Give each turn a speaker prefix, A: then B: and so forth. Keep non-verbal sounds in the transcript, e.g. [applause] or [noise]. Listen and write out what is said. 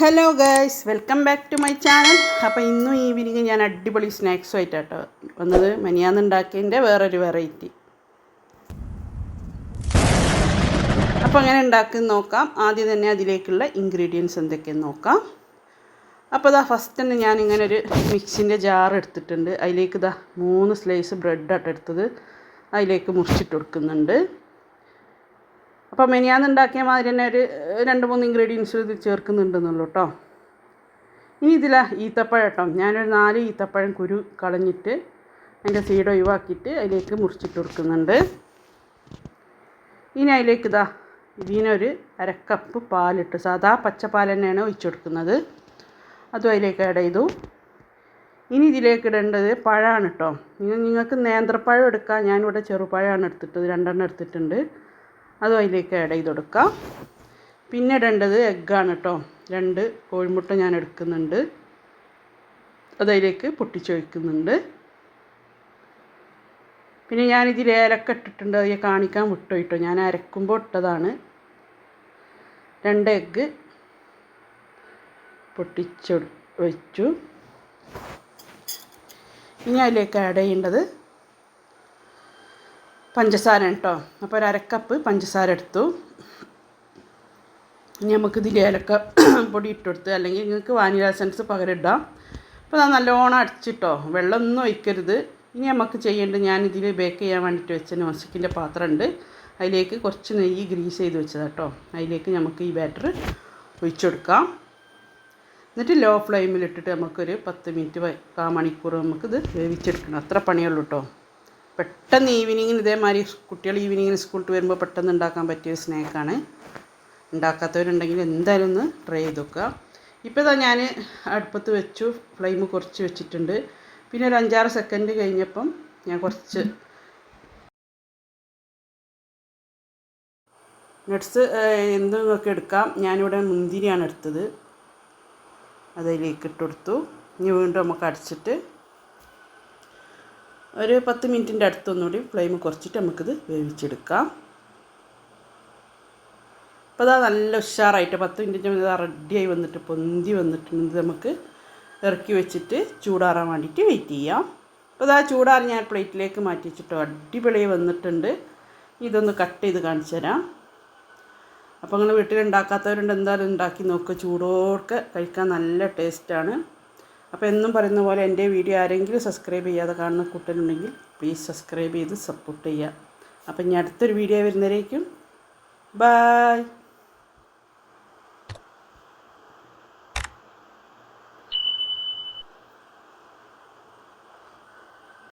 A: Hello guys welcome back to my channel അപ്പോൾ ഇന്നും evening ഞാൻ അടിപൊളി സ്നാക്സും ആയിട്ടാട്ടോ വന്നത്. മനിയാന്ന് ഉണ്ടാക്കിയതിന്റെ വേറൊരു വെറൈറ്റി അപ്പോൾ അങ്ങനെ ഉണ്ടാക്കി നോക്കാം. ആദ്യം തന്നെ അതിലേക്കുള്ള ഇൻഗ്രീഡിയൻസ് എന്തൊക്കെയെന്ന് നോക്കാം. അപ്പോൾ ഇതാ ഫസ്റ്റ് തന്നെ ഞാൻ ഇങ്ങനെ ഒരു മിക്സിന്റെ ജാർ എടുത്തിട്ടുണ്ട്. അതിലേക്ക് ഇതാ മൂന്ന് സ്ലൈസ് ബ്രെഡ് ആട്ടെടുത്തത് അതിലേക്ക് മുറിച്ചിട്ട് കൊടുക്കുന്നുണ്ട്. അപ്പോൾ മെനിയാന്ന് ഉണ്ടാക്കിയ മാതിരി തന്നെ ഒരു രണ്ട് മൂന്ന് ഇൻഗ്രീഡിയൻസ് ഇത് ചേർക്കുന്നുണ്ടെന്നുള്ളൂ കേട്ടോ ഇനി ഇതിലാ ഈത്തപ്പഴം കേട്ടോ ഞാനൊരു നാല് ഈത്തപ്പഴം കുരു കളഞ്ഞിട്ട് അതിന്റെ സീഡ് ഒഴിവാക്കിയിട്ട് അതിലേക്ക് മുറിച്ചിട്ട് കൊടുക്കുന്നുണ്ട്. ഇനി അതിലേക്ക് ഇതാ ഇതിനൊരു അരക്കപ്പ് പാലിട്ട്. സാധാ പച്ചപ്പാൽ തന്നെയാണ് ഒഴിച്ചു കൊടുക്കുന്നത്. അതും അതിലേക്ക് ആഡ് ചെയ്തു. ഇനി ഇതിലേക്ക് ഇടേണ്ടത് പഴമാണ് കേട്ടോ നിങ്ങൾ നിങ്ങൾക്ക് നേന്ത്രപ്പഴം എടുക്കാം. ഞാനിവിടെ ചെറുപഴമാണ് എടുത്തിട്ടത്. രണ്ടെണ്ണം എടുത്തിട്ടുണ്ട്. അതും അതിലേക്ക് ആഡ് ചെയ്ത് കൊടുക്കാം. പിന്നെ ഇടേണ്ടത് എഗ്ഗാണ് കേട്ടോ രണ്ട് കോഴിമുട്ട ഞാൻ എടുക്കുന്നുണ്ട്. അതിലേക്ക് പൊട്ടിച്ചൊഴിക്കുന്നുണ്ട് പിന്നെ ഞാനിതിൽ ഏലക്ക ഇട്ടിട്ടുണ്ട്. അത് കാണിക്കാൻ വിട്ടു കേട്ടോ. ഞാൻ അരക്കുമ്പോൾ ഇട്ടതാണ്. രണ്ട് എഗ്ഗ് പൊട്ടിച്ചൊ വെച്ചു ഇനി അതിലേക്ക് ആഡ് ചെയ്യേണ്ടത് പഞ്ചസാര കേട്ടോ. അപ്പോൾ ഒരു അരക്കപ്പ് പഞ്ചസാര എടുത്തു. ഇനി നമുക്ക് ഇതിൽ ഏലക്ക [clears throat] പൊടി ഇട്ടെടുത്ത് അല്ലെങ്കിൽ നിങ്ങൾക്ക് വാനില എസൻസ് പകരം ഇടാം. അപ്പോൾ അത് നല്ലോണം അടിച്ചിട്ടോ വെള്ളമൊന്നും ഒഴിക്കരുത്. ഇനി നമുക്ക് ചെയ്യേണ്ടത് ഞാനിതിൽ ബേക്ക് ചെയ്യാൻ വേണ്ടിയിട്ട് വെച്ച നോസിക്കിന്റെ പാത്രമുണ്ട്. അതിലേക്ക് കുറച്ച് നെയ്യ് ഗ്രീസ് ചെയ്ത് വെച്ചതാണ് കേട്ടോ അതിലേക്ക് നമുക്ക് ഈ ബാറ്റർ ഒഴിച്ചു കൊടുക്കാം. എന്നിട്ട് ലോ ഫ്ലെയിമിലിട്ടിട്ട് നമുക്കൊരു പത്ത് മിനിറ്റ് കാ മണിക്കൂർ നമുക്കിത് വേവിച്ചെടുക്കണം. അത്ര പണിയുള്ളൂ കേട്ടോ പെട്ടെന്ന് ഈവനിങ്ങിന് ഇതേമാതിരി കുട്ടികൾ ഈവനിങ്ങിന് സ്കൂളിൽ വരുമ്പോൾ പെട്ടെന്ന് ഉണ്ടാക്കാൻ പറ്റിയ സ്നാക്കാണ്. ഉണ്ടാക്കാത്തവരുണ്ടെങ്കിൽ എന്തായാലും ഒന്ന് ട്രൈ ചെയ്ത് നോക്കുക. ഇപ്പോൾ ഇതാ ഞാൻ അടുപ്പത്ത് വെച്ചു ഫ്ലെയിം കുറച്ച് വെച്ചിട്ടുണ്ട്. പിന്നെ ഒരു അഞ്ചാറ് സെക്കൻഡ് കഴിഞ്ഞപ്പം ഞാൻ കുറച്ച് നട്ട്സ് എന്ത് നിങ്ങൾക്ക് എടുക്കാം. ഞാനിവിടെ മുന്തിരിയാണ് എടുത്തത്. അതിലേക്ക് ഇട്ട് കൊടുത്തു. ഇനി വീണ്ടും നമുക്ക് അടച്ചിട്ട് ഒരു പത്ത് മിനിറ്റിന്റെ അടുത്തൊന്നുകൂടി ഫ്ലെയിം കുറച്ചിട്ട് നമുക്കിത് വേവിച്ചെടുക്കാം. അപ്പോൾ അതാ നല്ല ഉഷാറായിട്ട് പത്ത് മിനിറ്റ് മുന്നേ റെഡിയായി വന്നിട്ട് പൊന്തി വന്നിട്ടുണ്ട് നമുക്ക്. ഇറക്കി വെച്ചിട്ട് ചൂടാറാൻ വേണ്ടിയിട്ട് വെയിറ്റ് ചെയ്യാം. അപ്പോൾ അതാ ചൂടാറി ഞാൻ പ്ലേറ്റിലേക്ക് മാറ്റി വെച്ചിട്ടോ അടിപൊളി വന്നിട്ടുണ്ട്. ഇതൊന്ന് കട്ട് ചെയ്ത് കാണിച്ചു തരാം. അപ്പോൾ നിങ്ങൾ വീട്ടിലുണ്ടാക്കാത്തവരുണ്ട് എന്തായാലും ഉണ്ടാക്കി നോക്കുക ചൂടോടെ കഴിക്കാൻ നല്ല ടേസ്റ്റാണ്. അപ്പോൾ എന്നും പറയുന്ന പോലെ എന്റെ വീഡിയോ ആരെങ്കിലും സബ്സ്ക്രൈബ് ചെയ്യാതെ കാണുന്ന കുട്ടനുണ്ടെങ്കിൽ പ്ലീസ് സബ്സ്ക്രൈബ് ചെയ്ത് സപ്പോർട്ട് ചെയ്യുക. അപ്പം ഇനി അടുത്തൊരു വീഡിയോ വരുന്നവരേക്കും ബായ്